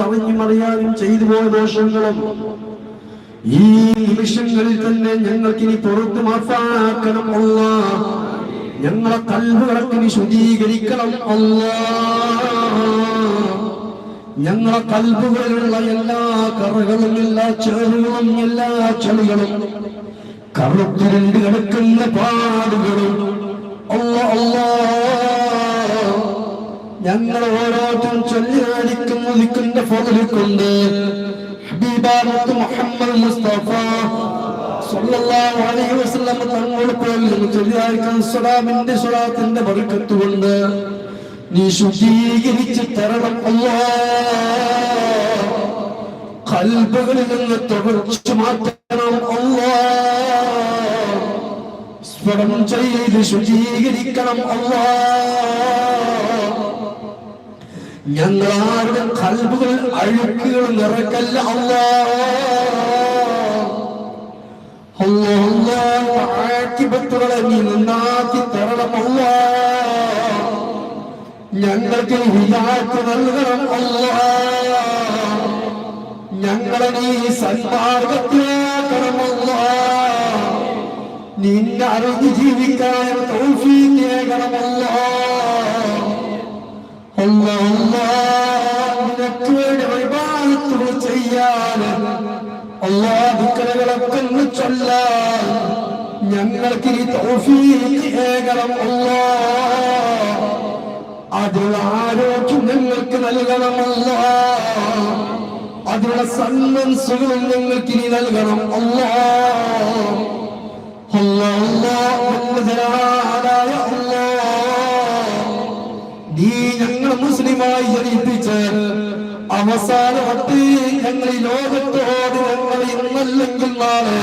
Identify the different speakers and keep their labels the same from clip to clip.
Speaker 1: അറിഞ്ഞും അറിയാനും ചെയ്തു പോയ ദോഷങ്ങളും ഈ നിമിഷങ്ങളിൽ തന്നെ ഞങ്ങൾക്ക് ഇനി പുറത്തു മാഫാക്കണം അല്ല. ഞങ്ങളെ കൽവുകളൊക്കെ ഇനി ശുദ്ധീകരിക്കണം അല്ല. ഞങ്ങളെ കൽവുകളിലുള്ള എല്ലാ കറകളും എല്ലാ ചേറുകളും എല്ലാ ചളികളും കറുത്തിരണ്ട് കിടക്കുന്ന പാടുകളും. അല്ല അല്ലാ. ഞങ്ങൾ ഓരോരുത്തരും ചൊല്ലിയാടിക്കും നിൽക്കുന്ന ഫോണിൽക്കൊണ്ട് ഹബീബാമത്ത് മുഹമ്മദ് മുസ്തഫ അലൈഹി വസല്ലം തങ്ങൾ പോലും ചൊല്ലിയാടിക്കാൻ സ്വലാമിന്റെ സ്വലാത്തിന്റെ ബർക്കത്ത് കൊണ്ട്. നീ തരണം മാറ്റണം ചെയ്ത് ശുചീകരിക്കണം അല്ലാ. ഞങ്ങൾ ആരുടെ കൽബുകൾ അഴുക്കുകൾ നിറക്കല്ല അള്ളാഹിബത്തുകളെ നീ നന്നാക്കി തരണം. ഞങ്ങൾക്ക് ഹിദായത്ത് നൽകണം. അല്ല. ഞങ്ങളെ നീ സന്മാർഗത്തിലാക്കണം. അല്ലാ. നിന്നെ ജീവിക്കാൻ തൗഫീഖേകണമല്ല നേകണമല്ല ദുഃഖങ്ങളൊക്കെ ഒന്ന് ചൊല്ലാൻ ഞങ്ങൾക്ക് ഈ തൗഫീഖേകണം അല്ലാ അതിനുള്ള ആരോഗ്യം ഞങ്ങൾക്ക് നൽകണമല്ല അതിനുള്ള സന്മൻസുകളും ഞങ്ങൾക്ക് ഇനി നൽകണം അല്ലാ നീ ഞങ്ങൾ മുസ്ലിമായി ജനിപ്പിച്ച് അവസാനമത്ത് ഞങ്ങൾ ഈ ലോകത്തോട് ഞങ്ങൾ ഇന്നല്ലെങ്കിൽ നാളെ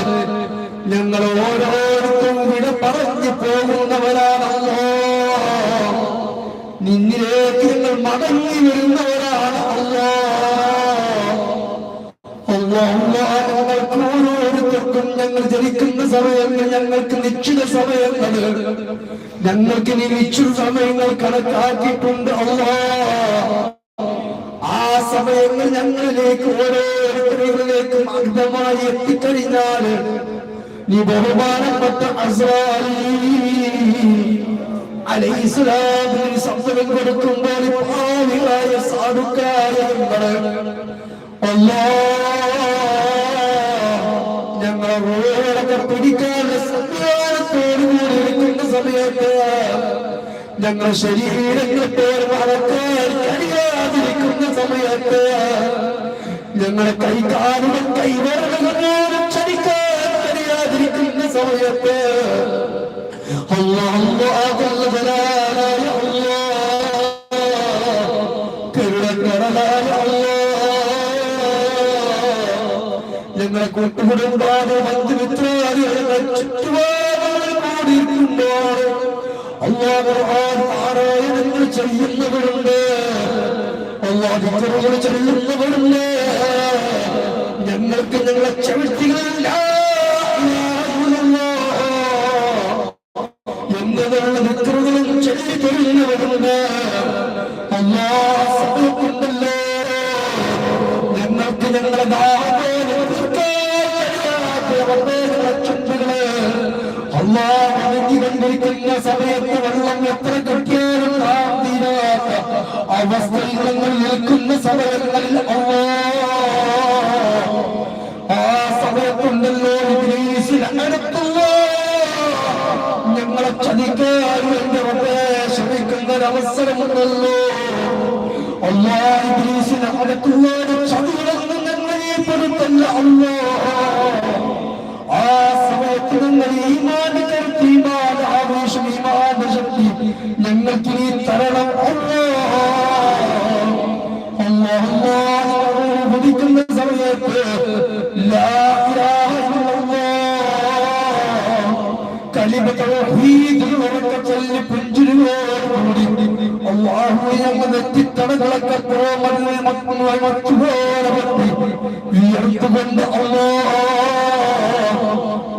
Speaker 1: ഞങ്ങൾ ഓരോരുത്തരും വിട പറഞ്ഞു പോകുന്നവരാണല്ലോ. നിന്നിലേക്ക് ഞങ്ങൾ മടങ്ങി വരുന്നവരാണ് അല്ലോ ഞങ്ങൾക്ക് ഓരോരുത്തർക്കും ഞങ്ങൾ ജനിക്കുന്ന സമയങ്ങൾ ഞങ്ങൾക്ക് നിശ്ചിത സമയങ്ങൾ ഞങ്ങൾക്ക് ഇനി നിശ്ചിത സമയങ്ങൾ കണക്കാക്കിയിട്ടുണ്ട് ആ സമയങ്ങൾ ഞങ്ങളിലേക്ക് ഓരോരുത്തരിലേക്കും അന്ധമായി എത്തിക്കഴിഞ്ഞാൽ നീ ബഹുമാനപ്പെട്ട അലൈസ്ലാമിന് ശബ്ദം കൊടുക്കുമ്പോൾ പാവികളായ സാധുക്കായ ഞങ്ങൾ റോഡൊക്കെ പിടിക്കാനുള്ള സമയത്ത് ഞങ്ങൾ പേര് മറക്കാൻ കഴിയാതിരിക്കുന്ന സമയത്ത് ഞങ്ങളെ കൈകാലുകൾ കൈവരകളോട് ചടിക്കാൻ കഴിയാതിരിക്കുന്ന സമയത്ത് ഞങ്ങളെ കൂട്ടുകുടുംബാതെ ബന്ധുമിത്രാദികളെ കൂടിയിരിക്കുമ്പോൾ അള്ളാഹ് പാരായണങ്ങൾ ചെയ്യുന്നവരുണ്ട്. ചെയ്യുന്നവരുണ്ട് ഞങ്ങൾക്ക് ഞങ്ങളെ ചവിട്ടികളില്ല ഒരവസരമുണ്ടല്ലോ അല്ലാ ഇബ്ലീസിനെ ചതികളൊന്നും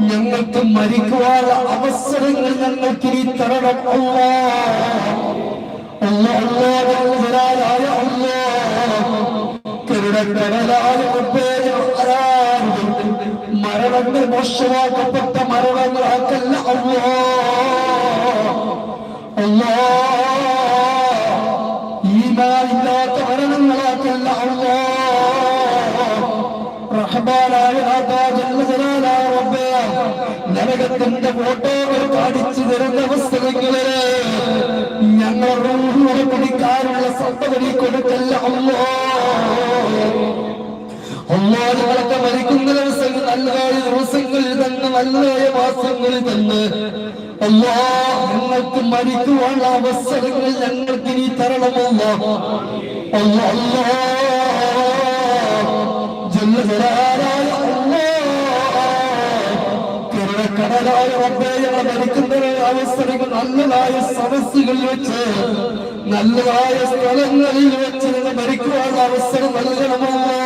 Speaker 1: ഞങ്ങൾക്ക് മരിക്കുവാനുള്ള അവസരങ്ങൾ ഞങ്ങൾക്ക് ഇനി തരണം മരണങ്ങൾ മോശമാക്കപ്പെട്ട മരണങ്ങളാക്കല്ല നരകത്തിന്റെ ഫോട്ടോകൾ കാണിച്ചു തരുന്ന അവസരങ്ങളെ ഞങ്ങളുടെ റൂഹുകളെ പിടിക്കാനുള്ള സന്തതി കൊടുക്കല്ല അമ്മോ അള്ളാഹുകളൊക്കെ മരിക്കുന്ന ദിവസങ്ങൾ നല്ലതായ ദിവസങ്ങളിൽ തന്നെ നല്ലതായ മാസങ്ങളിൽ തന്നെ. അല്ലാ ഞങ്ങൾക്ക് മരിക്കുവാനുള്ള അവസരങ്ങൾ ഞങ്ങൾക്ക് ഇനി തരണമല്ലോ. അല്ലാ അല്ലാ ജല്ല കടലായ റബ്ബേയുടെ മരിക്കുന്ന അവസരങ്ങൾ നല്ലതായ സദസ്സുകളിൽ വെച്ച് നല്ലതായ സ്ഥലങ്ങളിൽ വെച്ച് ഞങ്ങൾ മരിക്കുവാനുള്ള അവസരം നൽകണമല്ലോ.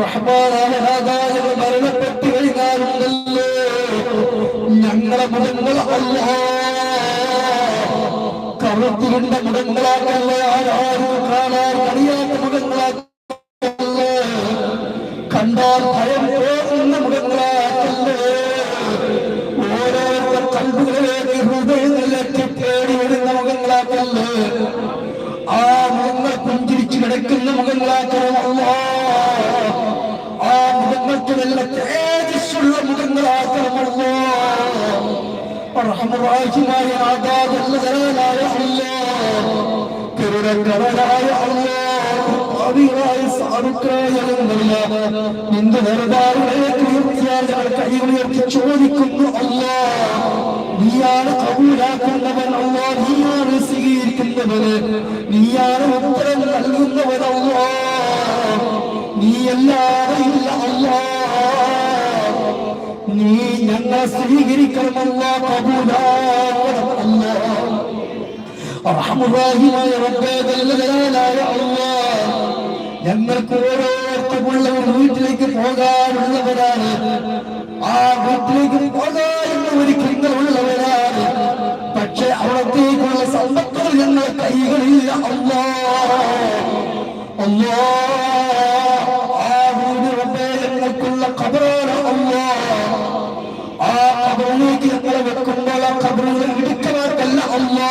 Speaker 1: റഹ്മാനായ നാഥാജന മരണപ്പെട്ടു കഴിഞ്ഞാലുണ്ടല്ലോ. ഞങ്ങളെ മുഖങ്ങൾ അല്ല. കറുത്തുകൊണ്ട മുഖങ്ങളാക്കല്ല ആരാരും കാണാൻ അറിയാത്ത മുഖങ്ങളാക്കല്ലേ കണ്ടാൽ ഭയം തോന്നുന്ന മുഖങ്ങളാക്കല്ലേ ഓരോരുത്തർ കൽബുകളിലേക്ക് ഹൃദയങ്ങളിലേക്ക് തേടി വരുന്ന മുഖങ്ങളാക്കല്ലേ ആ മുഖങ്ങൾ പുഞ്ചിരിച്ചു കിടക്കുന്ന മുഖങ്ങളാക്കണമല്ലോ ആ മുഖങ്ങൾക്ക് നല്ല തേജസ്സുള്ള മുഖങ്ങളാക്കണമല്ലോ റഹ്മറാഹിമായ ആദാദുള്ള ജലാലായ അല്ലാഹ് കരുണക്കടലായ അല്ലാഹ് ഭാവിയായ സാധുക്കളായ നിന്റെ ദർബാറിലേക്ക് ഉയർത്തിയാൽ ഞങ്ങൾ കൈകളുയർത്തി ചോദിക്കുന്നു അല്ലാ നീയാണ് കബൂലാക്കുന്നവൻ അല്ലാ നീയാണ് സ്വീകരിക്കുന്നവന് നീയാണ് ഉത്തരം നൽകുന്നവൻ നീ നീയല്ലാതെ ഇല്ല അല്ലാ നീ ഞങ്ങളെ സ്വീകരിക്കണമല്ല കബൂലാക്കണം അല്ലാ റഹ്മുറാഹിമായ റബ്ബേ ജലാലായ അല്ലാഹ് ഞങ്ങൾക്ക് ഓരോരുത്തരുള്ള ഒരു വീട്ടിലേക്ക് പോകാനുള്ളവരാണ്. ആ വീട്ടിലേക്ക് പോകാനുള്ള ഒരുക്കങ്ങളുള്ളവരാണ് പക്ഷെ അവിടത്തേക്കുള്ള സമ്പത്തുകൾ ഞങ്ങളുടെ കൈകളില്ല. അല്ലാ അല്ലാ ആ വീട് റബ്ബേ ഞങ്ങൾക്കുള്ള ഖബറാണ് അല്ലാ ആ ഖബറിലേക്ക് ഞങ്ങളെ വെക്കുമ്പോൾ ആ ഖബറുകൾ ഇടുക്കമാക്കല്ല അല്ലാ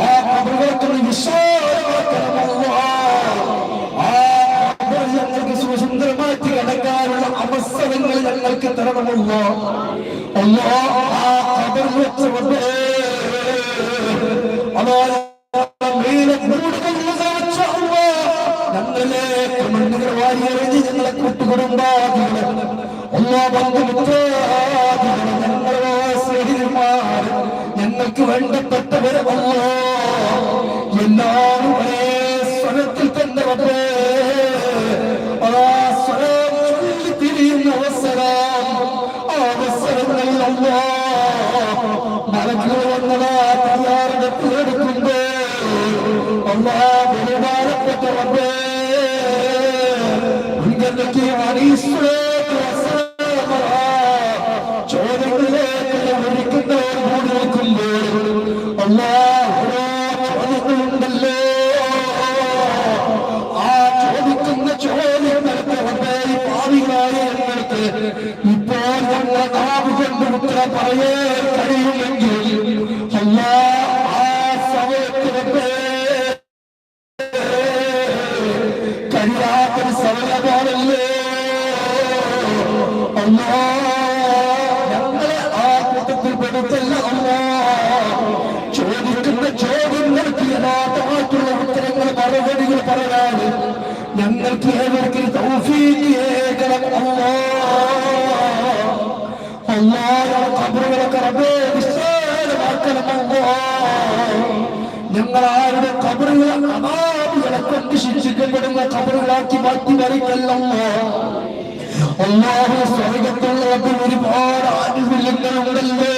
Speaker 1: ആ ഖബറുകൾക്ക് വിശാലമാക്കണം അല്ലാ ആ ഖബർ ഞങ്ങൾക്ക് കിടക്കാനുള്ള അവസരങ്ങൾ ഞങ്ങൾക്ക് തരണമല്ലോ അല്ലോ ആ ഖബർ വെച്ച് അതാണ് അതാ മേലെ കൂടുതൽ വെച്ച അല്ലാ ഞങ്ങളെ മണ്ണുകൾ വാരിയെറിഞ്ഞ് ഞങ്ങളെ കൂട്ടുകുടുംബാദികളെ എല്ലാ ബന്ധുമിത്രാദികളെ ഞങ്ങളെ സ്നേഹിതന്മാർ ഞങ്ങൾക്ക് വേണ്ടപ്പെട്ടവർ അല്ലോ ബഹുമാനപ്പെട്ട റബ്ബേ ഉന്നതയ്ക്ക് ഞങ്ങൾക്ക് ഏവർക്കും തൗഫീഖ് ഏകണം അല്ലാ അല്ലാ കബറുകളൊക്കെ റബ്ബേ വിശാലമാക്കണം അല്ലാ ഞങ്ങൾ ആരുടെ കബറുകളെ അനാദികളെ കൊണ്ട് ശിക്ഷിക്കപ്പെടുന്ന കബറുകളാക്കി മാറ്റി വരികല്ലല്ലോ അള്ളാഹു സ്വർഗത്തുള്ളവർക്ക് ഒരുപാട് ആനുകൂല്യങ്ങളുണ്ടല്ലോ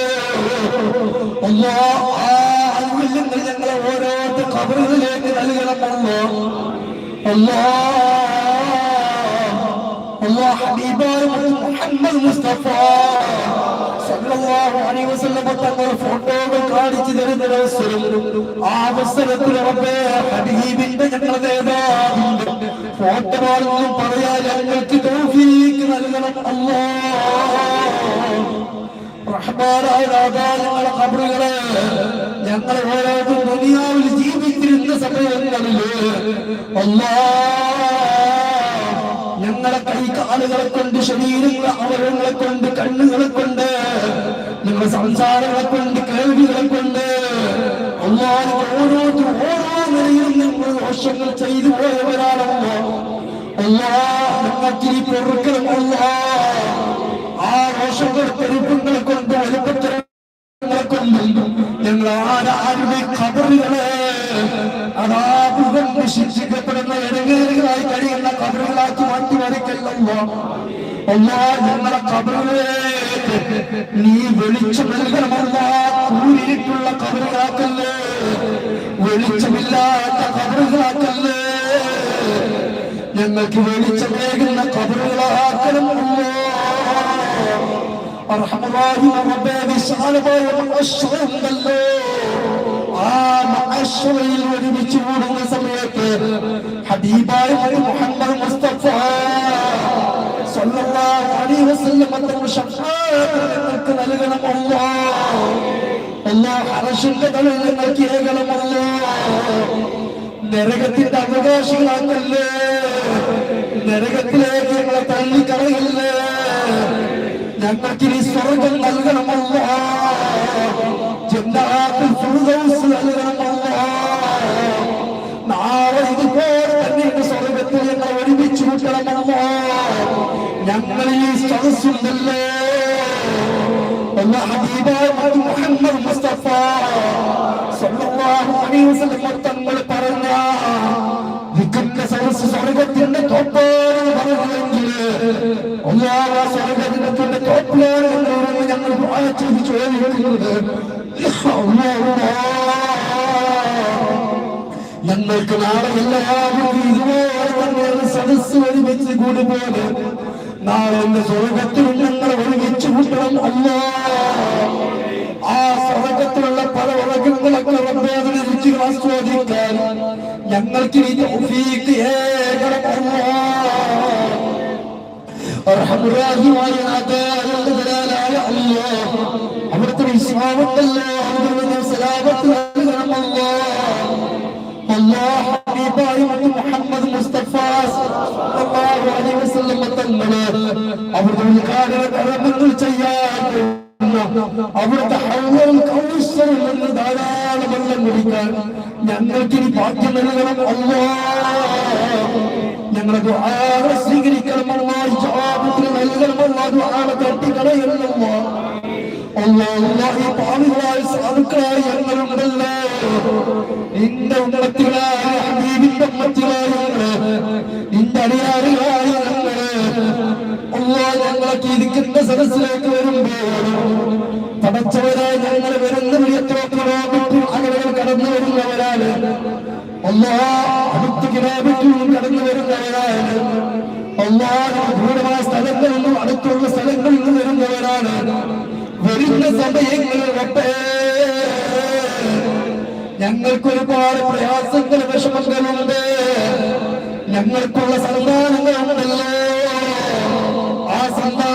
Speaker 1: അല്ലാ ആ ആനുകൂല്യങ്ങൾ ഞങ്ങളെ ഓരോരുത്തർ കബറുകളിലേക്ക് നൽകണമല്ലോ. അല്ലാ മുഹമ്മദ് മുസ്തഫ തങ്ങൾ ഫോട്ടോകൾ കാണിച്ചു തരുന്ന അവസരത്തിൽ റബ്ബേ ഹബീബിന്റെ ഞങ്ങളുടെ നേതാവിന്റെ ഫോട്ടോ ആണെന്നും പറയാൻ ഞങ്ങൾക്ക് തൗഫീഖ് നൽകണം അല്ലാഹ് റഹ്മാനായ നാഥാ, ഞങ്ങളുടെ ഖബറുകളെ ഞങ്ങൾ ഓരോ ദുനിയാവിൽ ജീവിച്ചിരുന്ന സമയങ്ങളിൽ അല്ലാ ഞങ്ങളെ കൈ കാലുകളെ കൊണ്ട് ശരീരങ്ങളെ അവയവങ്ങളെ കൊണ്ട് കണ്ണുകളെ കൊണ്ട് ഞങ്ങളുടെ സംസാരങ്ങളെ കൊണ്ട് കേൾവികളെ കൊണ്ട് അള്ളാഹ് ഓരോന്നും ഓരോ നിലയിലും ഞങ്ങൾ ദോഷങ്ങൾ ചെയ്തു പോയവരാണല്ലോ. അല്ലാഹ് ഞങ്ങൾക്ക് ഈ ആ ദോഷങ്ങൾ പെരുപ്പങ്ങളെ കൊണ്ട് വലുപ്പത്തരങ്ങളെ കൊണ്ടും ഞങ്ങൾ ആരാരുടെ ഖബറുകളെ അതാപുകം ശിക്ഷിക്കപ്പെടുന്ന ഇടങ്ങേറുകളായി മാറ്റി അല്ലാ ഞങ്ങളെ ഖബറുകളെ നീ വെളിച്ചം നൽകണമല്ല കൂരിട്ടുള്ള കബറുകളാക്കല്ലേ വെളിച്ചമില്ലാത്ത കബറുകളാക്കല്ലേ ഞങ്ങൾക്ക് വെളിച്ചമേകുന്ന ഖബറുകളാക്കണം കബറുകളാക്കണമല്ലോ മഅശ്റയുണ്ടല്ലോ ആ മഅശ്റയിൽ ഒരുമിച്ച് കൂടുന്ന സമയത്ത് ഹബീബായ മുഹമ്മദ് മുസ്തഫ ഞങ്ങൾക്ക് നൽകണം അല്ലാഹ് അല്ലാഹ് അർശിന്റെ തലയിൽ ഞങ്ങൾക്ക് ഏകണം അല്ലാഹ് നരകത്തിന്റെ അവകാശികളാക്കല്ലേ? നരകത്തിലേക്ക് ഞങ്ങളെ തള്ളിക്കളയല്ലേ? ഞങ്ങൾക്ക് ഇനി സ്വർഗം നൽകണമല്ലോ. നൽകണമല്ലോ നൽകണമല്ല. ഈ സദസ്സുണ്ടല്ലേ മുഹമ്മദ് മുസ്തഫ തങ്ങൾ പറഞ്ഞ സദസ് സ്വർഗത്തിന്റെ തോപ്പാണ് പറഞ്ഞെങ്കിൽ ആ സ്വർഗത്തിന്റെ തോപ്പിലാണ് എന്നോട് ഞങ്ങൾ ചെയ്ത് ചോദിക്കുന്നത്. ഞങ്ങൾക്ക് നാളെ എല്ലാവരും ഇതുപോലെ സദസ് ഒരുമിച്ച് കൂടി പോലെ നാളെ എന്റെ സ്വർഗത്തിൽ ഞങ്ങൾ ഒരുമിച്ച് കൂട്ടണം അല്ല ആ സ്വർഗത്തിലുള്ള പല ഉലകങ്ങളൊക്കെ റബ്ബേതിനെ രുചികൾ ആസ്വാദിക്കാൻ ഞങ്ങൾക്ക് അല്ലാ അവിടുത്തെ വിശ്വാസത്തല്ലോ അവിടുന്ന് സലാമത്ത് നൽകണം അല്ലാഹ് അല്ലാഹ് ഹബീബായ മുഹമ്മദ് മുസ്തഫ തങ്ങളെ അവിടുത്തെ ഉദ്ഘാടന കർമ്മങ്ങൾ ചെയ്യാൻ അവിടുത്തെ ഹൗലും കൗശലും നിന്ന് ധാരാളം ഞങ്ങൾക്ക് ഇനി ഭാഗ്യം നൽകണം അല്ലാഹ് ഞങ്ങളെ ദുആ സ്വീകരിക്കണം ഇജാബത്തിന് നൽകണം അല്ലാഹ് ദുആ തട്ടിക്കളയണം അല്ലാഹ് ഈ പാവികളായ സാധുക്കളായ ഞങ്ങളുണ്ടല്ലോ. നിന്റെ ഉമ്മത്തികളായ ഹബീബിന്റെ നിന്റെ അടിയാറുകളായ അല്ലാഹ് ഇരിക്കുന്ന സദസ്സിലേക്ക് വരുമ്പോൾ പടച്ചവരായി ഞങ്ങൾ വരുന്ന എത്രയോ കിലോമീറ്റർ അകലകൾ കടന്നു വരുന്നവരാണ് കടന്നു വരുന്നവരാണ് ദൂരമായ സ്ഥലങ്ങളിൽ നിന്നും അടുത്തുള്ള സ്ഥലങ്ങളിൽ നിന്നും വരുന്നവരാണ്. വരുന്ന സമയങ്ങളിൽ റബ്ബേ ഞങ്ങൾക്ക് ഒരുപാട് പ്രയാസങ്ങൾ വിഷമങ്ങളുണ്ട്. ഞങ്ങൾക്കുള്ള സന്താനങ്ങളുണ്ടല്ലോ. ആ സന്താനങ്ങൾ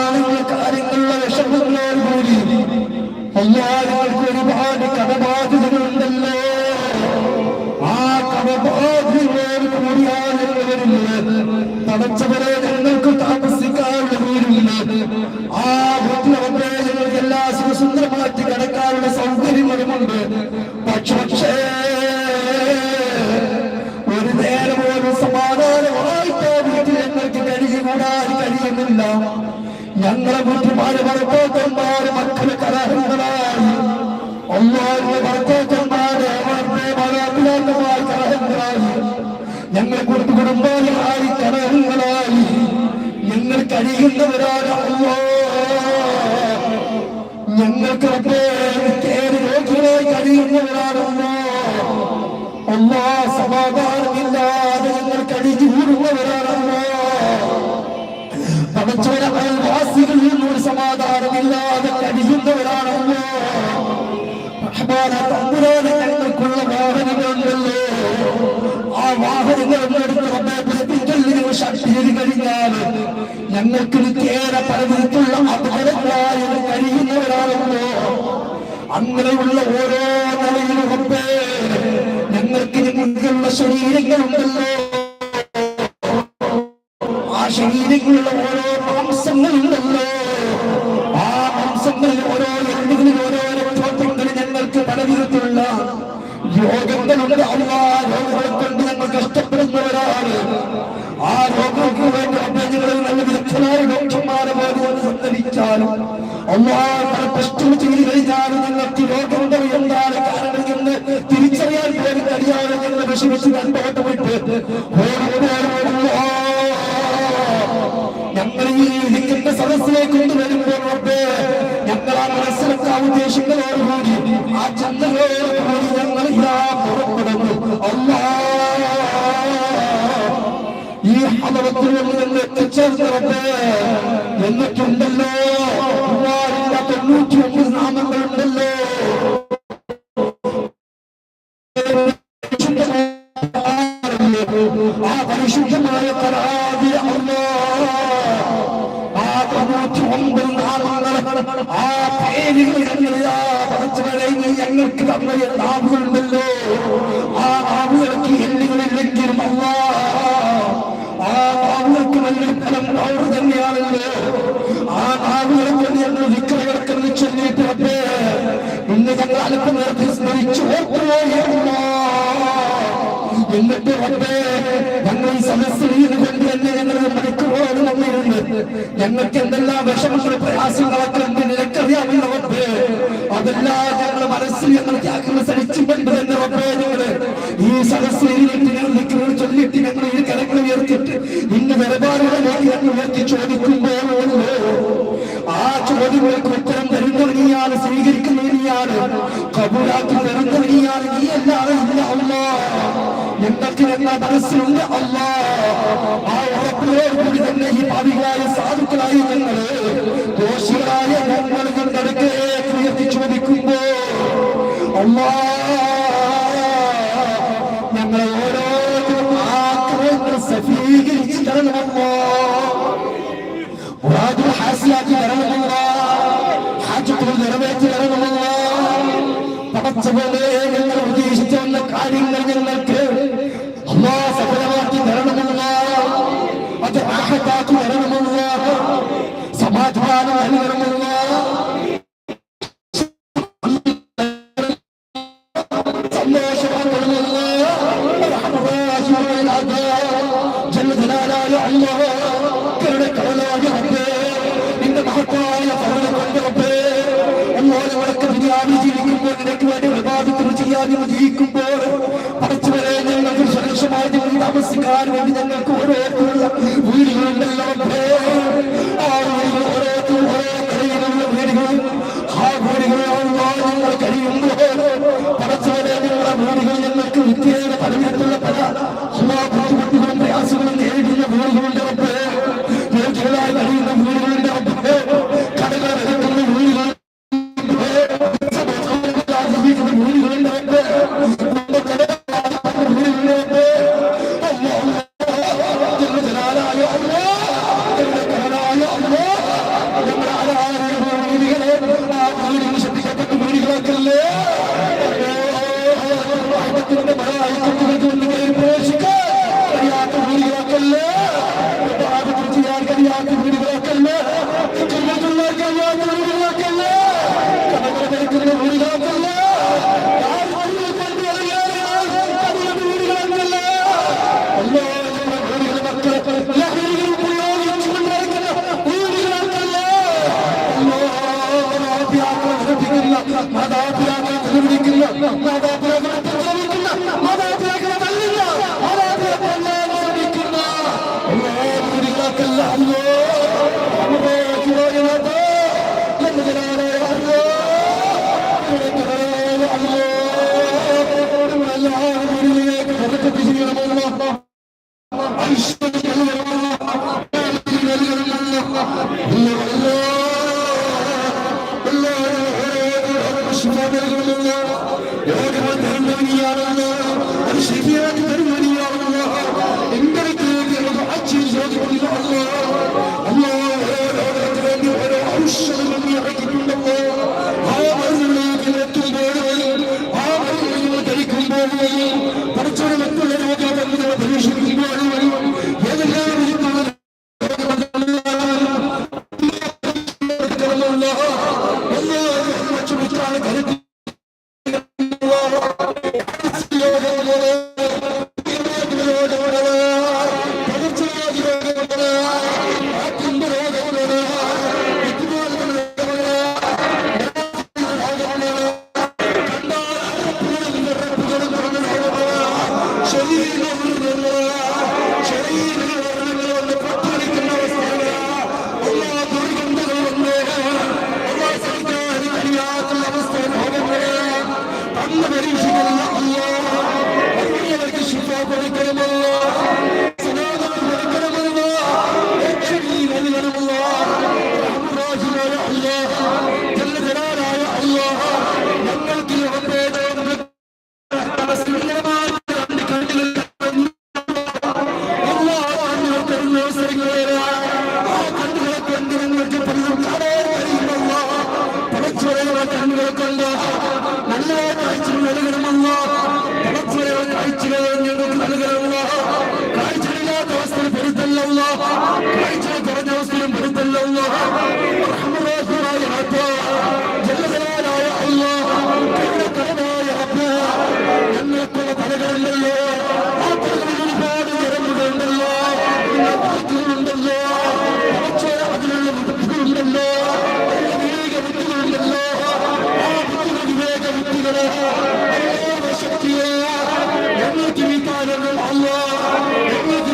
Speaker 1: ഞങ്ങളെ വീട്ടുമാര് ഭർത്താക്കന്മാര് മക്കൾ കലഹങ്ങളായി ഒന്നാറിന്റെ ഭർത്താക്കന്മാര് മാതാപിതാക്കന്മാർ കലഹങ്ങളായി ഞങ്ങൾ കുടുംബ കുടുംബാംഗങ്ങളായി കലഹങ്ങളായി ഞങ്ങൾ കഴിയുന്നവരാണ് അല്ലോ ഞങ്ങൾക്ക് രോഗികളായി കഴിയുന്നവരാണല്ലോ അല്ലാ സമാധാനമില്ലാതെ ഞങ്ങൾ കൂടുന്നവരാണല്ലോ പടച്ചവര അയൽവാസികളിൽ നിന്നൊരു സമാധാനമില്ലാതെ കഴിയുന്നവരാണ് റഹ്മാന തമ്പുരാനെ ഞങ്ങൾക്കുള്ള വാഹനങ്ങളുണ്ടല്ലോ ആ പുഷ്പിക്കലിന് ശക്തി കഴിഞ്ഞാൽ ഞങ്ങൾക്ക് നിത്യേന പലവിധത്തിലുള്ള അപകടങ്ങളായി കഴിയുന്നവരാണല്ലോ അങ്ങനെയുള്ള ഓരോ നിലയിലും ഞങ്ങൾക്ക് നിങ്ങൾക്കുള്ള ശരീരങ്ങളുണ്ടല്ലോ ആ ശരീരങ്ങളുള്ള ഓരോ മാംസങ്ങളുണ്ടല്ലോ ആ മാംസങ്ങളിൽ ഓരോ എല്ലുകളിൽ ഓരോ രക്തോട്ടങ്ങളിൽ ഞങ്ങൾക്ക് പലവിധത്തിലുള്ള രോഗങ്ങളുണ്ട് അല്ലാ രോഗങ്ങളെ കൊണ്ട് ഞങ്ങൾ കഷ്ടപ്പെടുന്നവരാണ് ആ രോഗങ്ങൾക്ക് വേണ്ടി അഭ്യർത്ഥികളിൽ നല്ല വിദഗ്ധരായ ഡോക്ടർമാരെ പോലെ ഒന്ന് സന്ദർശിച്ചാലും അല്ലാ കഷ്ടം ചെയ്ത് കഴിഞ്ഞാലും നിങ്ങൾക്ക് രോഗമുണ്ടോ എന്താണ് കാരണം എന്ന് തിരിച്ചറിയാൻ പോലും കഴിയാതെ ഞങ്ങൾ വിഷമിച്ച് ഓടുന്നവരാണല്ലോ ഞങ്ങൾ ഈ ഇരിക്കുന്ന സദസ്സിലേക്ക് കൊണ്ടുവരുമ്പോൾ റബ്ബേ, ഞങ്ങൾ ആ മനസ്സിലാക്കാൻ ഉദ്ദേശിക്കുന്നതോടുകൂടി ആ ചിന്തകളോടുകൂടി ഞങ്ങൾ ഇതാ പുറപ്പെടുന്നു. അല്ലാ ഈ ഹലവത്തിൽ നിന്ന് എത്തിച്ചേർന്ന് ഞങ്ങൾക്ക് തന്ന നാവുകളുണ്ടല്ലോ ആ നാവുകൾക്ക് എല്ലുകളില്ലെങ്കിലും അല്ല. ആ നാവുകൾക്ക് നല്ലൊരു ഫലം തന്നെയാണല്ലോ. ആ നാവുകളെ ഞങ്ങൾ വിക്രയടക്കെന്ന് ചൊല്ലിയിട്ട് റബ്ബേ, ഇന്ന് ഞങ്ങൾ അല്പം നേരത്തെ സ്മരിച്ചു ഓർത്തുപോയി കൊണ്ട് തന്നെ ഞങ്ങൾക്ക് എന്തെല്ലാം വിഷമങ്ങൾ പ്രയാസങ്ങളൊക്കെ ഉണ്ട് നിനക്കറിയാമല്ലോ അതെല്ലാം ഞങ്ങൾ മനസ്സിൽ ഞങ്ങൾ ത്യാഗങ്ങൾ സഹിച്ചുകൊണ്ട് തന്നെ റബ്ബേ ഞങ്ങൾ ഈ ചൊല്ലിട്ട് ഞങ്ങൾ ഈ കരങ്ങൾ ഉയർത്തിട്ട് ഇന്ന് നിലപാടുകളിലേക്ക് ഞങ്ങൾ ഉയർത്തി ചോദിക്കുമ്പോൾ ആ ചോദ്യങ്ങൾക്ക് ഉത്തരം തരുന്നത് നീയാണ് സ്വീകരിക്കുന്നത് നീയാണ് കബൂലാക്കി തരുന്നത് നീ അല്ലാ ഞങ്ങളുടെ മനസ്സിലുണ്ട് അല്ലാ ആ ഉറപ്പിനോടുകൂടി തന്നെ ഈ ഭാവികളായ സാധുക്കളായ ഞങ്ങൾ ദോഷികളായ ഞങ്ങൾ ഞങ്ങളുടെ ചോദിക്കുമ്പോ അല്ലാ ধোয়ানো ഞങ്ങളുടെ വിദ്യയുടെ നിത്യേന പല അല്ലാഹ് ശുഭാപേക്ഷിക്കുന്നു കണ്ണുകൾ Amém.